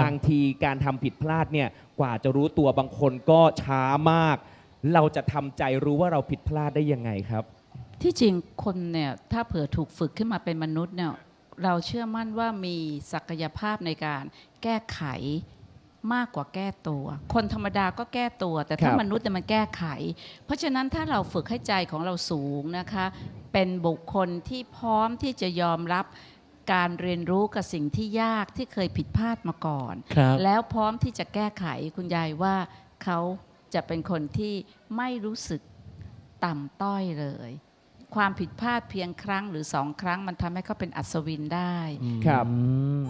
บางทีการทำผิดพลาดเนี่ยกว่าจะรู้ตัวบางคนก็ช้ามาก เราจะทำใจรู้ว่าเราผิดพลาดได้ยังไงครับ ที่จริงคนเนี่ยถ้าเผื่อถูกฝึกขึ้นมาเป็นมนุษย์เนี่ยเราเชื่อมั่นว่ามีศักยภาพในการแก้ไขมากกว่าแก้ตัว คนธรรมดาก็แก้ตัว แต่ถ้าครับ มนุษย์เนี่ยมันแก้ไข เพราะฉะนั้นถ้าเราฝึกให้ใจของเราสูงนะคะ เป็นบุคคลที่พร้อมที่จะยอมรับ การเรียนรู้กับสิ่งที่ยากที่เคยผิดพลาดมาก่อน ครับแล้วพร้อมที่จะแก้ไขคุณยายว่าเขาจะเป็นคนที่ไม่รู้สึกต่ำต้อยเลย ความผิดพลาดเพียงครั้งหรือสองครั้ง มันทำให้เขาเป็นอัศวินได้ ครับ อืม